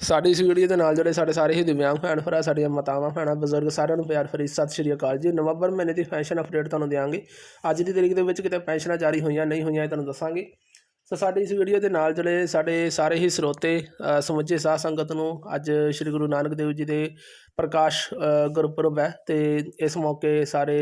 ਸਾਡੀ ਇਸ ਵੀਡੀਓ ਦੇ ਨਾਲ ਜਿਹੜੇ ਸਾਡੇ ਸਾਰੇ ਹੀ ਦਿਵਿਆਂਗ ਭੈਣ ਭਰਾ, ਸਾਡੀਆਂ ਮਾਤਾਵਾਂ, ਭੈਣਾਂ, ਬਜ਼ੁਰਗ ਸਾਰਿਆਂ ਨੂੰ ਪਿਆਰ ਭਰੀ ਸਤਿ ਸ਼੍ਰੀ ਅਕਾਲ ਜੀ। ਨਵੰਬਰ ਮਹੀਨੇ ਦੀ ਪੈਨਸ਼ਨ ਅਪਡੇਟ ਤੁਹਾਨੂੰ ਦਿਆਂਗੇ। ਅੱਜ ਦੀ ਤਰੀਕ ਦੇ ਵਿੱਚ ਕਿਤੇ ਪੈਨਸ਼ਨਾਂ ਜਾਰੀ ਹੋਈਆਂ, ਨਹੀਂ ਹੋਈਆਂ ਇਹ ਤੁਹਾਨੂੰ ਦੱਸਾਂਗੇ। ਸੋ ਸਾਡੀ ਇਸ ਵੀਡੀਓ ਦੇ ਨਾਲ ਜੁੜੇ ਸਾਡੇ ਸਾਰੇ ਹੀ ਸਰੋਤੇ ਅ, ਸਮੁੱਚੇ ਸਾਧ ਸੰਗਤ ਨੂੰ ਅੱਜ ਸ੍ਰੀ ਗੁਰੂ ਨਾਨਕ ਦੇਵ ਜੀ ਦੇ ਪ੍ਰਕਾਸ਼ ਗੁਰਪੁਰਬ ਹੈ ਤੇ ਇਸ ਮੌਕੇ ਸਾਰੇ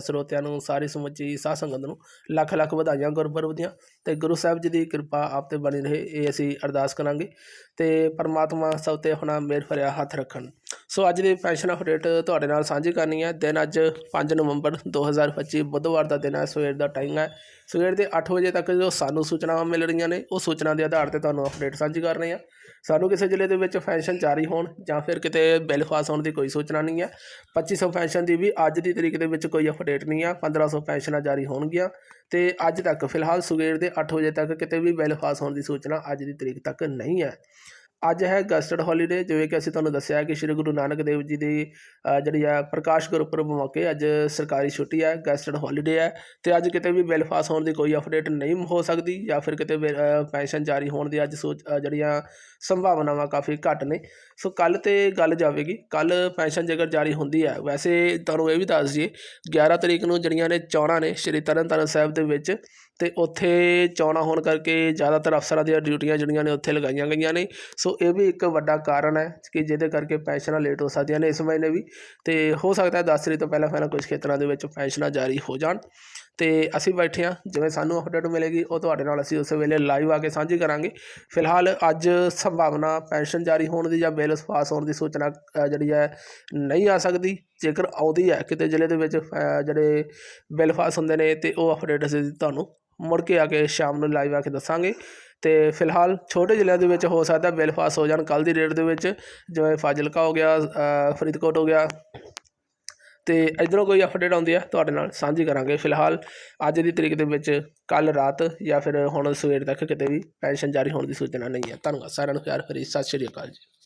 ਸਰੋਤਿਆਂ ਨੂੰ ਸਾਰੀ ਸਮੁੱਚੀ ਸਾਧ ਸੰਗਤ ਨੂੰ ਲੱਖ ਲੱਖ ਵਧਾਈਆਂ ਗੁਰਪੁਰਬ ਦੀਆਂ ਤੇ ਗੁਰੂ ਸਾਹਿਬ ਜੀ ਦੀ ਕਿਰਪਾ ਆਪ ਤੇ ਬਣੀ ਰਹੇ ਇਹ ਅਸੀਂ ਅਰਦਾਸ ਕਰਾਂਗੇ ਤੇ ਪਰਮਾਤਮਾ ਸਭ ਤੇ ਆਪਣਾ ਮਿਹਰ ਭਰਿਆ ਹੱਥ ਰੱਖਣ। ਸੋ ਅੱਜ ਦੀ ਪੈਨਸ਼ਨ ਅਪਡੇਟ ਤੁਹਾਡੇ ਨਾਲ ਸਾਂਝੀ ਕਰਨੀ ਹੈ। ਦਿਨ ਅੱਜ 5 ਨਵੰਬਰ 2025 ਬੁੱਧਵਾਰ ਦਾ ਦਿਨ ਹੈ, ਸਵੇਰ ਦਾ ਟਾਈਮ ਹੈ। ਸਵੇਰ ਦੇ 8 ਵਜੇ ਤੱਕ ਜੋ ਸਾਨੂੰ ਸੂਚਨਾਵਾਂ ਮਿਲ ਰਹੀਆਂ ਨੇ, ਉਹ ਸੂਚਨਾ ਦੇ ਆਧਾਰ ਤੇ ਤੁਹਾਨੂੰ ਅਪਡੇਟ ਸਾਂਝੀ ਕਰ ਰਹੇ ਹਾਂ ਸਾਨੂੰ ਕਿਸੇ ਜ਼ਿਲ੍ਹੇ ਦੇ ਵਿੱਚ ਪੈਨਸ਼ਨ ਜਾਰੀ ਹੋਣ ਜਾਂ ਫਿਰ ਕਿਤੇ ਬਿੱਲ ਪਾਸ ਹੋਣ ਦੀ ਕੋਈ ਸੂਚਨਾ ਨਹੀਂ ਹੈ। 2500 ਪੈਨਸ਼ਨ ਦੀ ਵੀ ਅੱਜ ਦੀ ਤਰੀਕ ਦੇ ਵਿੱਚ ਕੋਈ ਅਪਡੇਟ ਨਹੀਂ ਆ 1500 ਪੈਨਸ਼ਨਾਂ ਜਾਰੀ ਹੋਣਗੀਆਂ ਤੇ ਅੱਜ ਤੱਕ ਫਿਲਹਾਲ ਸਵੇਰ ਦੇ 8 ਵਜੇ ਤੱਕ ਕਿਤੇ ਵੀ ਬਿੱਲ ਪਾਸ ਹੋਣ ਦੀ ਸੂਚਨਾ ਅੱਜ ਦੀ ਤਰੀਕ ਤੱਕ ਨਹੀਂ ਹੈ। ਅੱਜ ਹੈ ਗਸਟਡ ਹੌਲੀਡੇ ਜਿਵੇਂ ਕਿ ਅਸੀਂ ਤੁਹਾਨੂੰ ਦੱਸਿਆ ਕਿ ਸ੍ਰੀ ਗੁਰੂ ਨਾਨਕ ਦੇਵ ਜੀ ਦੀ ਜਿਹੜੀ ਆ ਪ੍ਰਕਾਸ਼ ਗੁਰਪੁਰਬ ਮੌਕੇ ਅੱਜ ਸਰਕਾਰੀ ਛੁੱਟੀ ਹੈ ਗਸਟਡ ਹੌਲੀਡੇ ਹੈ ਤੇ ਅੱਜ ਕਿਤੇ ਵੀ ਬਿੱਲ ਪਾਸ ਹੋਣ ਦੀ ਕੋਈ ਅਪਡੇਟ ਨਹੀਂ ਹੋ ਸਕਦੀ ਜਾਂ ਫਿਰ ਕਿਤੇ ਵੀ, ਪੈਨਸ਼ਨ ਜਾਰੀ ਹੋਣ ਦੀ ਅੱਜ ਸੋਚ ਜਿਹੜੀਆਂ ਸੰਭਾਵਨਾਵਾਂ ਕਾਫੀ ਘੱਟ ਨੇ। ਸੋ ਕੱਲ ਤੇ ਗੱਲ ਜਾਵੇਗੀ। ਕੱਲ ਪੈਨਸ਼ਨ ਜੇਕਰ ਜਾਰੀ ਹੁੰਦੀ ਹੈ ਵੈਸੇ ਤੁਹਾਨੂੰ ਇਹ ਵੀ ਦੱਸ ਦਈਏ 11 ਤਰੀਕ ਨੂੰ ਜਿਹੜੀਆਂ ਨੇ ਚੋਣਾਂ ਨੇ ਸ਼੍ਰੀ ਤਰਨਤਾਰਨ ਸਾਹਿਬ ਦੇ ਵਿੱਚ ਤੇ ਉੱਥੇ ਚੋਣਾਂ ਹੋਣ ਕਰਕੇ ਜ਼ਿਆਦਾਤਰ ਅਫਸਰਾਂ ਦੀਆਂ ਡਿਊਟੀਆਂ ਜਿਹੜੀਆਂ ਨੇ ਉੱਥੇ ਲਗਾਈਆਂ ਗਈਆਂ ਨੇ। ਸੋ ਸੋ ਇਹ ਵੀ ਇੱਕ ਵੱਡਾ ਕਾਰਨ ਹੈ ਕਿ ਜਿਹਦੇ ਕਰਕੇ ਪੈਨਸ਼ਨਾਂ ਲੇਟ ਹੋ ਸਕਦੀਆਂ ਨੇ ਇਸ ਮਹੀਨੇ ਵੀ। ਤੇ ਹੋ ਸਕਦਾ ਹੈ 10 ਤਰੀਕ ਤੋਂ ਪਹਿਲਾਂ ਪਹਿਲਾਂ ਕੁਝ ਖੇਤਰਾਂ ਦੇ ਵਿੱਚ ਪੈਨਸ਼ਨਾਂ ਜਾਰੀ ਹੋ ਜਾਣ। ਤੇ ਅਸੀਂ ਬੈਠੇ ਹਾਂ, ਜਿਵੇਂ ਸਾਨੂੰ ਅਪਡੇਟ ਮਿਲੇਗੀ, ਉਹ ਤੁਹਾਡੇ ਨਾਲ ਅਸੀਂ ਉਸ ਵੇਲੇ ਲਾਈਵ ਆ ਕੇ ਸਾਂਝੀ ਕਰਾਂਗੇ। ਫਿਲਹਾਲ ਅੱਜ ਸੰਭਾਵਨਾ ਪੈਨਸ਼ਨ ਜਾਰੀ ਹੋਣ ਦੀ ਜਾਂ ਬਿੱਲ ਪਾਸ ਹੋਣ ਦੀ ਸੂਚਨਾ ਜਿਹੜੀ ਹੈ, ਨਹੀਂ ਆ ਸਕਦੀ। ਜੇਕਰ ਆਉਂਦੀ ਹੈ ਕਿਤੇ ਜ਼ਿਲ੍ਹੇ ਦੇ ਵਿੱਚ ਜਿਹੜੇ ਬਿੱਲ ਪਾਸ ਹੁੰਦੇ ਨੇ ਤੇ ਉਹ ਅਪਡੇਟ ਅਸੀਂ ਤੁਹਾਨੂੰ ਮੁੜ ਕੇ ਆ ਕੇ ਸ਼ਾਮ ਨੂੰ ਲਾਈਵ ਆ ਕੇ ਦੱਸਾਂਗੇ। ਤੇ ਫਿਲਹਾਲ ਛੋਟੇ ਜ਼ਿਲ੍ਹਿਆਂ ਦੇ ਵਿੱਚ ਹੋ ਸਕਦਾ ਬਿੱਲ ਪਾਸ ਹੋ ਜਾਣ। ਕੱਲ ਦੀ ਡੇਟ ਦੇ ਵਿੱਚ ਜਿਵੇਂ ਫਾਜ਼ਿਲਕਾ ਹੋ ਗਿਆ ਫਰੀਦਕੋਟ ਹੋ ਗਿਆ। ਤੇ ਇਧਰੋਂ ਕੋਈ ਅਪਡੇਟ ਆਉਂਦੀ ਹੈ ਤੁਹਾਡੇ ਨਾਲ ਸਾਂਝੀ ਕਰਾਂਗੇ। ਫਿਲਹਾਲ ਅੱਜ ਦੀ ਤਰੀਕ ਦੇ ਵਿੱਚ ਕੱਲ ਰਾਤ ਜਾਂ ਫਿਰ ਹੁਣ ਸਵੇਰ ਤੱਕ ਕਿਤੇ ਵੀ ਪੈਨਸ਼ਨ ਜਾਰੀ ਹੋਣ ਦੀ ਸੂਚਨਾ ਨਹੀਂ ਹੈ ਧੰਨਵਾਦ ਸਾਰਿਆਂ ਨੂੰ, ਪਿਆਰ ਭਰੀ, ਸਤਿ ਸ਼੍ਰੀ ਅਕਾਲ ਜੀ।